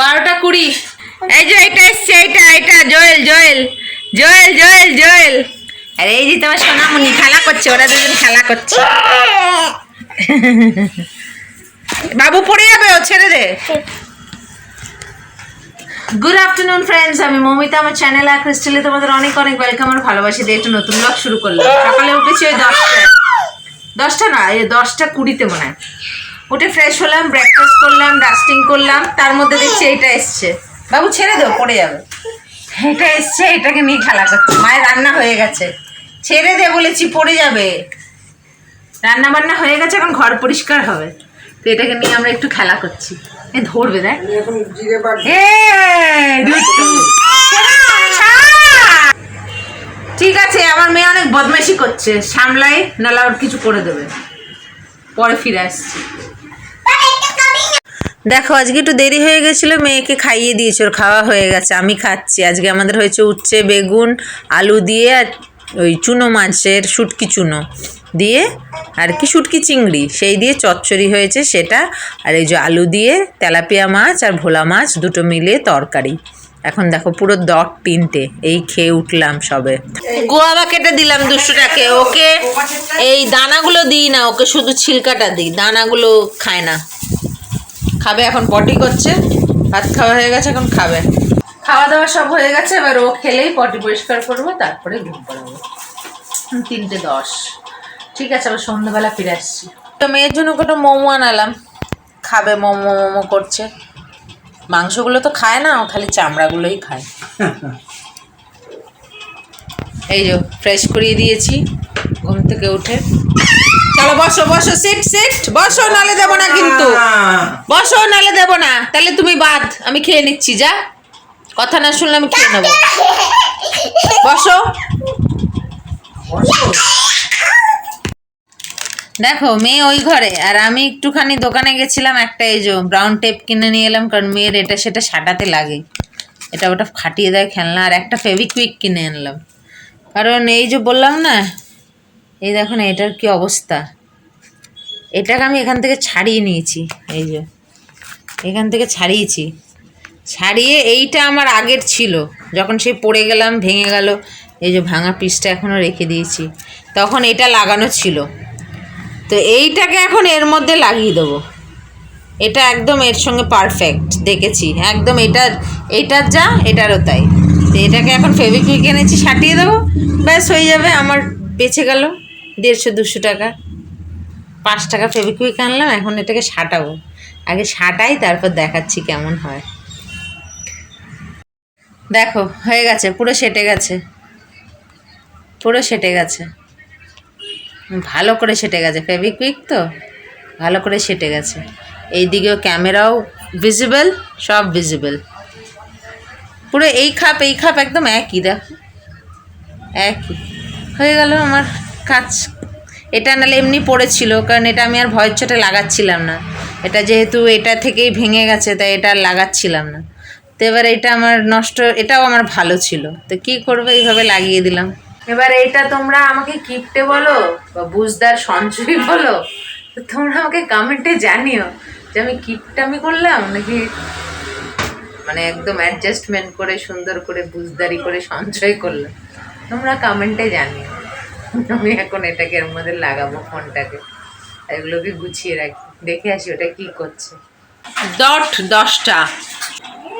বারোটা কুড়ি। এই যে এটা এসছে এটা এটা জয়েল জয়েল জয়েল জয়েল জয়েল। আর এই যে তোমার সোনামণি খেলা করছে ওরা দুজন খেলা করছে। বাবু পড়ে যাবে ও ছেড়ে দে। গুড আফটারনুন ফ্রেন্ডস আমি মমিতা আমার চ্যানেল আর ক্রিস্টালে তোমাদের অনেক অনেক ওয়েলকাম আর ভালোবাসি দিয়ে একটু নতুন ব্লগ শুরু করলাম। সকালে উঠেছি ওই দশটা দশটা না এই দশটা কুড়িতে মনে হয়। উঠে ফ্রেশ হলাম ব্রেকফাস্ট করলাম ডাস্টিং করলাম তার মধ্যে দেখছি এটা এসছে। বাবু ছেড়ে দেও পড়ে যাবে। এটা এসছে এটাকে নিয়ে খেলা করছে। মায়ের রান্না হয়ে গেছে। ছেড়ে দে বলেছি পড়ে যাবে। রান্না বান্না হয়ে গেছে এখন ঘর পরিষ্কার হবে। তো এটাকে নিয়ে আমরা একটু খেলা করছি। এ ধরবে দেখ। ঠিক আছে আমার মেয়ে অনেক বদমাইশি করছে। সামলাই নাহলে ওর কিছু করে দেবে। পরে ফিরে আসছি। দেখো, আজকে একটু দেরি হয়ে গেছিল, মেয়েকে খাইয়ে দিয়েছে, ওর খাওয়া হয়ে গেছে, আমি খাচ্ছি। আজকে আমাদের হয়েছে উচ্ছে, বেগুন, আলু দিয়ে আর ওই চুনো মাছের শুটকি চুনো দিয়ে আর কি শুটকি চিংড়ি, সেই দিয়ে চচ্চড়ি হয়েছে সেটা। আর এই যে আলু দিয়ে তেলাপিয়া মাছ আর ভোলা মাছ দুটো মিলিয়ে তরকারি। এখন দেখো পুরো দট তিনটে, এই খেয়ে উঠলাম সবে। গোয়াবা কেটে দিলাম দুশোটাকে ওকে এই দানাগুলো দিই না, ওকে শুধু ছিলকাটা দিই, দানাগুলো খায় না। খাবে, এখন পটি করছে। ভাত খাওয়া হয়ে গেছে, এখন খাবে। খাওয়া দাওয়া সব হয়ে গেছে, এবার ও খেলেই পটি পরিষ্কার করব, তারপরে ঘুম পড়াবো। তিনটে দশ। ঠিক আছে, আবার সন্ধ্যাবেলা ফিরে আসছি। তো মেয়ের জন্য কোনো মোমো আনালাম। খাবে মোমো মোমো করছে। মাংসগুলো তো খায় না, ও খালি চামড়াগুলোই খায়। এই যে ফ্রেশ করিয়ে দিয়েছি, ঘুম থেকে উঠে। চলো বসো বসো সিট সিট বসো, নালে দেবো না কিন্তু। বসো, নালে দেবো না। তাহলে তুমি বাদ, আমি খেয়ে নিচ্ছি, যা। কথা না শুনলে আমি খেয়ে নেব। বসো। দেখো, মেয়ে ওই ঘরে। আর আমি একটুখানি দোকানে গেছিলাম একটা, এই যে ব্রাউন টেপ কিনে নিয়ে এলাম, কারণ মেয়ের এটা, সেটা সাটাতে লাগে। এটা ওটা খাটিয়ে দেয় খেলনা, আর একটা ফেভিকুইক কিনে আনলাম। কারণ এই যে বললাম না, এই দেখো না এটার কি অবস্থা। এটাকে আমি এখান থেকে ছাড়িয়ে নিয়েছি, এই যে। এখান থেকে ছাড়িয়েছি। ছাড়িয়ে এইটা আমার আগের ছিল, যখন সে পড়ে গেলাম, ভেঙে গেল, এই যে ভাঙা পিসটা এখনও রেখে দিয়েছি। তখন এটা লাগানো ছিল। তো এইটাকে এখন এর মধ্যে লাগিয়ে দেবো। এটা একদম এর সঙ্গে পারফেক্ট দেখেছি। একদম এটার এটার যা, এটারও তাই। তো এটাকে এখন ফেভিকুইক এনেছি, সাটিয়ে দেবো। ব্যাস, হয়ে যাবে। আমার বেঁচে গেল দেড়শো দুশো টাকা। পাঁচ টাকা ফেভিকুইক আনলাম, এখন এটাকে সাটাবো। আগে সাটাই, তারপর দেখাচ্ছি কেমন হয়। দেখো, হয়ে গেছে, পুরো সেটে গেছে। পুরো সেটে গেছে। ভালো করে সেটে গেছে। ফেভিকুইক তো? ভালো করে সেটে গেছে। এইদিকেও ক্যামেরাও ভিজিবল সব ভিজিবল পুরো এই খাপ এই খাপ একদম একই, দেখো। একই। হয়ে গেল আমার কাজ। এটা নাহলে এমনি পড়েছিল, কারণ এটা আমি আর ভয়ের চোটে লাগাচ্ছিলাম না। এটা যেহেতু এটা থেকেই ভেঙে গেছে, তাই এটা আর লাগাচ্ছিলাম না। তো এবার এটা আমার নষ্ট, এটাও আমার ভালো ছিল। তো কি করবে, এইভাবে লাগিয়ে দিলাম। এবার এটা তোমরা আমাকে কিপটে বলো, বা বুঝদার সঞ্চয় বলো তোমরা আমাকে কমেন্টে জানিও যে আমি কিপটামি করলাম নাকি মানে একদম অ্যাডজাস্টমেন্ট করে, সুন্দর করে, বুঝদারি করে, সঞ্চয় করলাম তোমরা কমেন্টে জানিও। আমি এখন এটাকে এর মধ্যে লাগাবো ফোনটাকে। এগুলোকে গুছিয়ে রাখি। দেখে আসি ওটা কি করছে। দট, দশটা।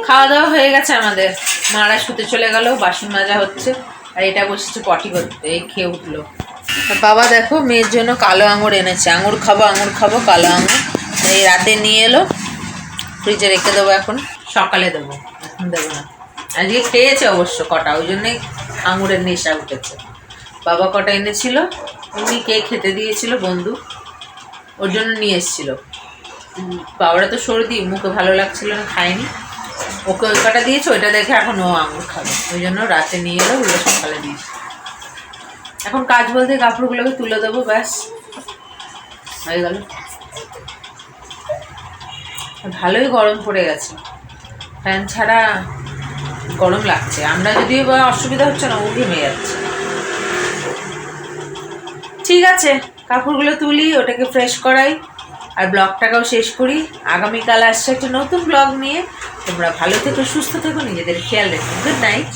খাওয়া দাওয়া হয়ে গেছে আমাদের। মারা শুতে চলে গেল, বাসন মাজা হচ্ছে। আর এটা বসেছে পটি করতে, এই খেয়ে উঠল। বাবা দেখো, মেয়ের জন্য কালো আঙুর এনেছে। আঙুর খাব আঙুর খাব, কালো আঙুর। এই রাতে নিয়ে এলো। ফ্রিজে রেখে দেবো এখন। সকালে দেবো, এখন দেবো না। আজকে খেয়েছে অবশ্য কটা, ওই জন্যই আঙুরের নেশা উঠেছে। বাবা কটা এনেছিল, উনি কে খেতে দিয়েছিল বন্ধু, ওর জন্য নিয়ে এসেছিল। বাবারা তো সর্দি, মুখে ভালো লাগছিল না, খায়নি। ওকে ওই কটা দিয়েছে, ওইটা দেখে এখন ও আঙুর খাবে। ওই জন্য রাতে নিয়ে এলো, ওগুলো সকালে দিয়েছে। এখন কাজ বলতে কাপড়গুলোকে তুলে দেবো, ব্যাস। হয়ে গেল। ভালোই গরম পড়ে গেছে। ফ্যান ছাড়া গরম লাগছে। আমরা যদি অসুবিধা হচ্ছে না, ও ঘেমে যাচ্ছে। ঠিক আছে, কাপড়গুলো তুলি, ওটাকে ফ্রেশ করাই, আর ব্লগটাকেও শেষ করি। আগামীকাল আসছে একটা নতুন ব্লগ নিয়ে। তোমরা ভালো থেকো, সুস্থ থেকো, নিজেদের খেয়াল রেখো। Good night